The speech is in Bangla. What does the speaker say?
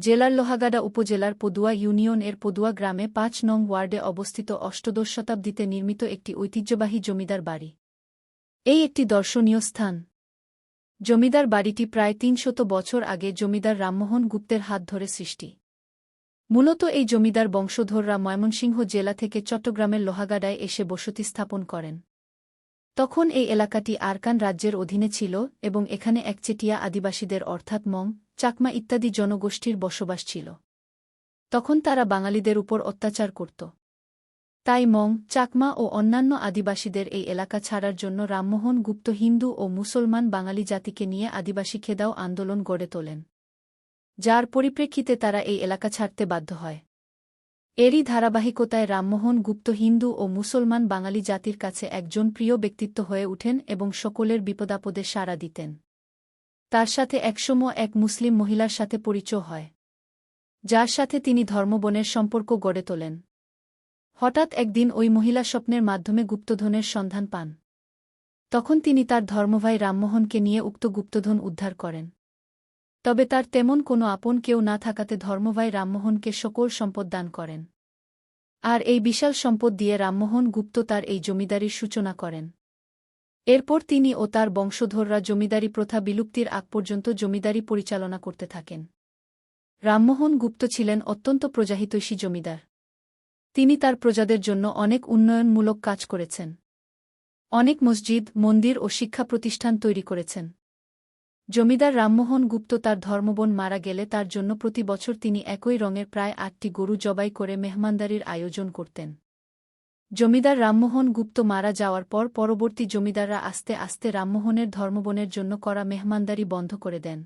জেলার লোহাগাড়া উপজেলার পদুয়া ইউনিয়ন এর পদুয়া গ্রামে পাঁচ নং ওয়ার্ডে অবস্থিত অষ্টদশ শতাব্দীতে নির্মিত একটি ঐতিহ্যবাহী জমিদার বাড়ি। এই একটি দর্শনীয় স্থান। জমিদার বাড়িটি প্রায় তিনশত বছর আগে জমিদার রামমোহন গুপ্তের হাত ধরে সৃষ্টি। মূলত এই জমিদার বংশধররা ময়মনসিংহ জেলা থেকে চট্টগ্রামের লোহাগাড়ায় এসে বসতি স্থাপন করেন। তখন এই এলাকাটি আরকান রাজ্যের অধীনে ছিল এবং এখানে একচেটিয়া আদিবাসীদের অর্থাৎ মং, চাকমা ইত্যাদি জনগোষ্ঠীর বসবাস ছিল। তখন তারা বাঙালিদের উপর অত্যাচার করত। তাই মং, চাকমা ও অন্যান্য আদিবাসীদের এই এলাকা ছাড়ার জন্য রামমোহন গুপ্ত হিন্দু ও মুসলমান বাঙালি জাতিকে নিয়ে আদিবাসী খেদাও আন্দোলন গড়ে তোলেন। যার পরিপ্রেক্ষিতে তারা এই এলাকা ছাড়তে বাধ্য হয়। এরই ধারাবাহিকতায় রামমোহন গুপ্ত হিন্দু ও মুসলমান বাঙালি জাতির কাছে একজন প্রিয় ব্যক্তিত্ব হয়ে উঠেন এবং সকলের বিপদাপদে সাড়া দিতেন। তার সাথে একসময় এক মুসলিম মহিলার সাথে পরিচয় হয়, যার সাথে তিনি ধর্মবনের সম্পর্ক গড়ে তোলেন। হঠাৎ একদিন ওই মহিলা স্বপ্নের মাধ্যমে গুপ্তধনের সন্ধান পান। তখন তিনি তার ধর্মভাই রামমোহনকে নিয়ে উক্ত গুপ্তধন উদ্ধার করেন। তবে তার তেমন কোনো আপন কেউ না থাকাতে ধর্মভাই রামমোহনকে সকল সম্পদ দান করেন। আর এই বিশাল সম্পদ দিয়ে রামমোহন গুপ্ত তার এই জমিদারির সূচনা করেন। এরপর তিনি ও তার বংশধররা জমিদারি প্রথা বিলুপ্তির আগ পর্যন্ত জমিদারি পরিচালনা করতে থাকেন। রামমোহন গুপ্ত ছিলেন অত্যন্ত প্রজাহিতৈষী জমিদার। তিনি তার প্রজাদের জন্য অনেক উন্নয়নমূলক কাজ করেছেন। অনেক মসজিদ, মন্দির ও শিক্ষা প্রতিষ্ঠান তৈরি করেছেন। জমিদার রামমোহন গুপ্ত তার ধর্মবোন মারা গেলে তার জন্য প্রতি বছর তিনি একই রঙের প্রায় আটটি গরু জবাই করে মেহমানদারির আয়োজন করতেন। জমিদার রামমোহন গুপ্ত মারা যাওয়ার পর পরবর্তী জমিদাররা আস্তে আস্তে রামমোহনের ধর্মবোনের জন্য করা মেহমানদারি বন্ধ করে দেন।